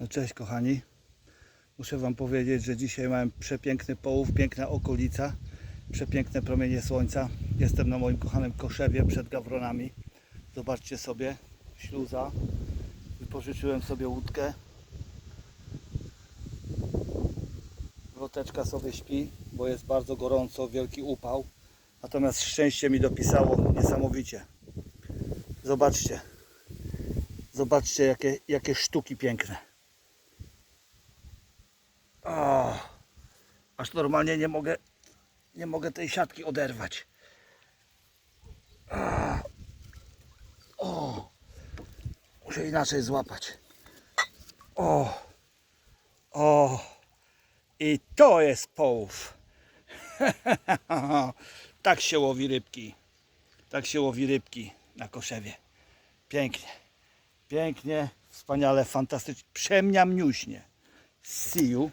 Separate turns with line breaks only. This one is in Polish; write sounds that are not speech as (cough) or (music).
No cześć kochani. Muszę Wam powiedzieć, że dzisiaj mam przepiękny połów, piękna okolica, przepiękne promienie słońca. Jestem na moim kochanym Koszewie przed Gawronami. Zobaczcie sobie, śluza. Wypożyczyłem sobie łódkę. Loteczka sobie śpi, bo jest bardzo gorąco, wielki upał. Natomiast szczęście mi dopisało niesamowicie. Zobaczcie. Zobaczcie jakie, jakie sztuki piękne. Aż normalnie nie mogę, nie mogę tej siatki oderwać. O, muszę inaczej złapać. O, o, i to jest połów. (laughs) tak się łowi rybki. Tak się łowi rybki na koszewie. Pięknie. Pięknie, wspaniale, fantastycznie, przemniamniuśnie. See you